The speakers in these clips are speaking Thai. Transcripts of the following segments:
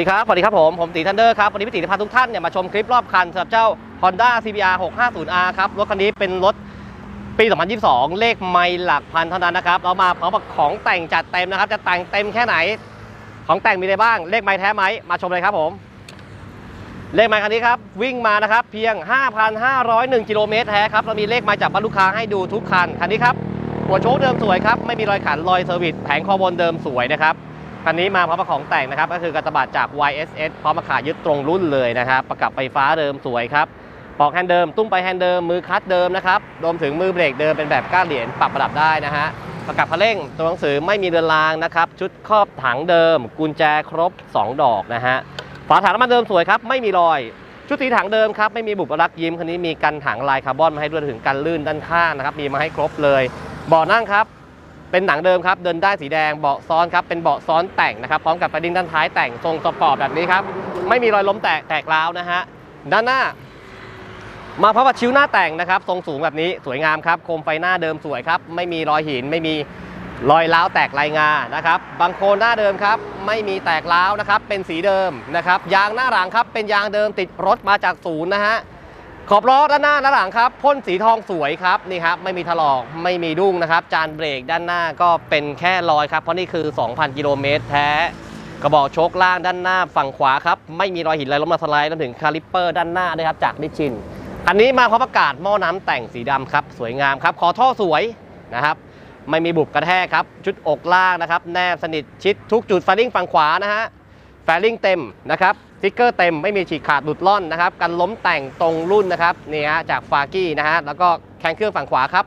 ดีครับ สวัสดีครับผม ผมตีทันเดอร์ครับ วันนี้พี่ตีจะพาทุกท่านเนี่ยมาชมคลิปรอบคันสำหรับเจ้า Honda CBR 650R ครับ รถคันนี้เป็นรถปี 2022 เลขไม่หลักพันเท่านั้นนะครับ เรามาพร้อมกับของแต่งจัดเต็มนะครับ จะแต่งเต็มแค่ไหน ของแต่งมีอะไรบ้าง เลขไม้แท้ไหม มาชมเลยครับผม เลขไม้คันนี้ครับ วิ่งมานะครับ เพียง 5,501 กิโลเมตรแท้ครับ เรามีเลขไม้จากบ้านลูกค้าให้ดูทุกคัน คันนี้ครับ หัวโชคเดิมสวยครับ ไม่มีรอยขัน รอยเซอร์วิส แผงคอบนเดิมสวยนะครับ คันนี้มาพร้อมกับของแต่งนะครับ ก็คือกระตบะจาก YSS พร้อมมาขายึดตรงรุ่นเลยนะครับประกับไฟฟ้าเดิมสวยครับปอกแฮนด์เดิมตุ้มไปแฮนด์เดิมมือคัดเดิมนะครับรวมถึงมือเบรกเดิมเป็นแบบก้านเหรียญปรับระดับได้นะฮะประกับพเร่งตัวหนังสือไม่มีเรือนรางนะครับชุดครอบถังเดิม กุญแจครบ 2 ดอกนะฮะฝาถังน้ำมันเดิมสวยครับไม่มีรอยชุดสีถังเดิมครับไม่มีบุบรักยิ้มคันนี้มีกันถังลายคาร์บอนมาให้ด้วยถึงกันลื่นด้านข้างนะครับมีมาให้ครบเลยเบาะนั่งครับ เป็นหนังเดิมครับ เดินได้สีแดงเบาะซ้อนครับ เป็นเบาะซ้อนแต่งนะครับพร้อมกับไฟดิ้งด้านท้ายแต่งทรงสปอร์ตแบบนี้ครับ ไม่มีรอยล้มแตกแตกร้าวนะฮะด้านหน้า มาพร้อมกับชิ้วหน้าแต่งนะครับ ทรงสูงแบบนี้สวยงามครับโคมไฟหน้าเดิมสวยครับ ไม่มีรอยหินไม่มีรอยร้าวแตกลายงานะครับบางโคลนหน้าเดิมครับ ไม่มีแตกร้าวนะครับ เป็นสีเดิมนะครับ ยางหน้าหลังครับ เป็นยางเดิมติดรถมาจากศูนย์นะฮะ ขอบล้อด้านหน้าด้านหลังครับพ่นสีทองสวยครับนี่ครับไม่มีถลอกไม่มีดุ้งนะครับ จานเบรกด้านหน้าก็เป็นแค่รอยครับเพราะนี่คือ 2,000 กิโลเมตรแท้กระบอกโชคล่างด้านหน้าฝั่งขวาครับไม่มีรอยหินอะไรล้มมาสไลด์รวมถึงคาลิปเปอร์ด้านหน้าด้วยครับจากดิชินอันนี้มาพร้อมประกาศหม้อน้ำแต่งสีดำครับสวยงามครับขอท่อสวยนะครับไม่มีบุบกระแทกครับชุดอกล่างนะครับแนบสนิทชิดทุกจุดไฟลิ่งฝั่งขวานะฮะ แฟลิงเต็มนะครับสติ๊กเกอร์เต็มไม่มีฉีกขาดหลุดล่อนนะครับกันล้มแต่งตรงรุ่นนะครับนี่ฮะจากฟากี้นะฮะแล้วก็แคนเครื่องฝั่งขวาครับ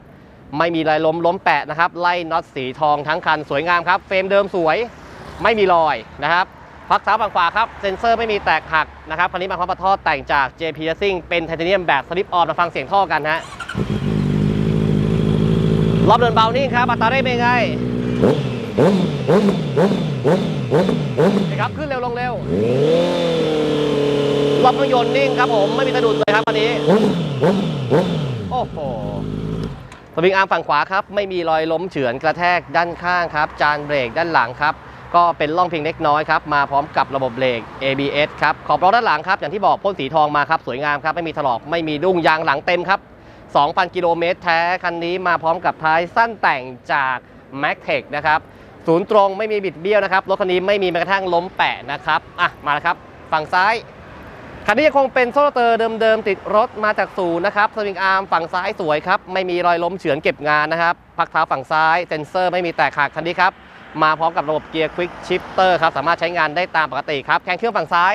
ไม่มีรอยล้มล้มแปะนะครับ ไล่น็อตสีทองทั้งคันสวยงามครับ เฟรมเดิมสวยไม่มีรอยนะครับพักเท้าฝั่งขวาครับเซ็นเซอร์ไม่มีแตกหักนะครับคันนี้มาพร้อมกับท่อแต่งจาก JP Racing เป็นไทเทเนียมแบบสลิปออนมาฟังเสียงท่อกันฮะรอบเดินเบานี่ครับอัตราเร่งเป็นไง นี่ครับขึ้นเร็วลงเร็วรอบเครื่องยนต์นิ่งครับผมไม่มีสะดุดเลยครับวันนี้ โอ้โหสวิงอาร์มฝั่งขวาครับไม่มีรอยล้มเฉือนกระแทกด้านข้างครับ จานเบรกด้านหลังครับ ก็เป็นร่องเพียงเล็กน้อยครับ มาพร้อมกับระบบเบรก ABS ครับขอบล้อด้านหลังครับ อย่างที่บอกพ่นสีทองมาครับ สวยงามครับ ไม่มีถลอกไม่มีดุ้งยางหลังเต็มครับ 2,000 กิโลเมตรแท้คันนี้มาพร้อมกับท้ายสั้นแต่งจาก m a c t e c h นะครับ ศูนย์ตรงไม่มีบิดเบี้ยวนะครับรถคันนี้ไม่มีแม้กระทั่งล้มแปะนะครับอะมาแล้วครับฝั่งซ้ายคันนี้ยังคงเป็นโซ่เตอร์เดิมๆติดรถมาจากศูนย์นะครับสวิงอาร์มฝั่งซ้ายสวยครับไม่มีรอยล้มเฉือนเก็บงานนะครับพักเท้าฝั่งซ้ายเซนเซอร์ไม่มีแตกหักคันนี้ครับมาพร้อมกับระบบเกียร์ควิกชิปเตอร์ครับสามารถใช้งานได้ตามปกติครับแข้งเครื่องฝั่งซ้าย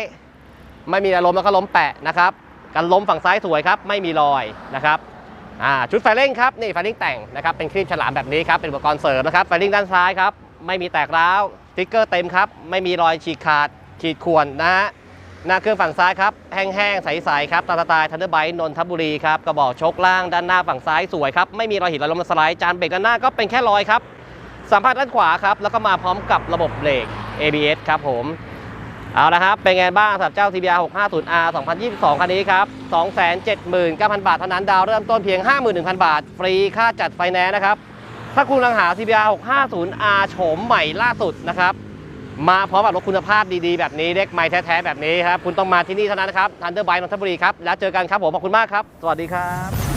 ไม่มีรอยล้มแล้วก็ล้มแปะนะครับกันล้มฝั่งซ้ายสวยครับไม่มีรอยนะครับอ่าชุดไฟเร่งครับนี่ไฟเร่งแต่งนะครับเป็นครีบฉลามแบบนี้ครับเป็นอุปกรณ์เสริมนะครับไฟเร่งด้านซ้ายครับ ไม่มีแตกร้าวติ๊กเกอร์เต็มครับ ไม่มีรอยฉีกขาดขีดข่วนนะฮะหน้าเครื่องฝั่งซ้ายครับ แห้งๆ ใสๆ ครับตาสไตล์ทันเดอร์ไบต์นนทบุรีครับ กระบอกชกล่างด้านหน้าฝั่งซ้ายสวยครับ ไม่มีรอยหินรอยลมสไลด์จานเบรกด้านหน้าก็เป็นแค่รอยครับ สัมผัสด้านขวาครับ แล้วก็มาพร้อมกับระบบเบรก ABS ครับผม เอาละครับ เป็นไงบ้างสำหรับเจ้า CBR 650R 2022 คันนี้ครับ 279,000 บาทเท่านั้นดาวเริ่มต้นเพียง 51,000 บาท ฟรีค่าจัดไฟแนนซ์นะครับ ถ้าคุณกำลังหา CBR 650R โฉมใหม่ล่าสุดนะครับ มาพร้อมกับรถคุณภาพดีๆ แบบนี้เล็กไม้แท้ๆ แบบนี้ครับ คุณต้องมาที่นี่เท่านั้นนะครับทันเดอร์ไบนนทบุรีครับ แล้วเจอกันครับผม ขอบคุณมากครับ สวัสดีครับ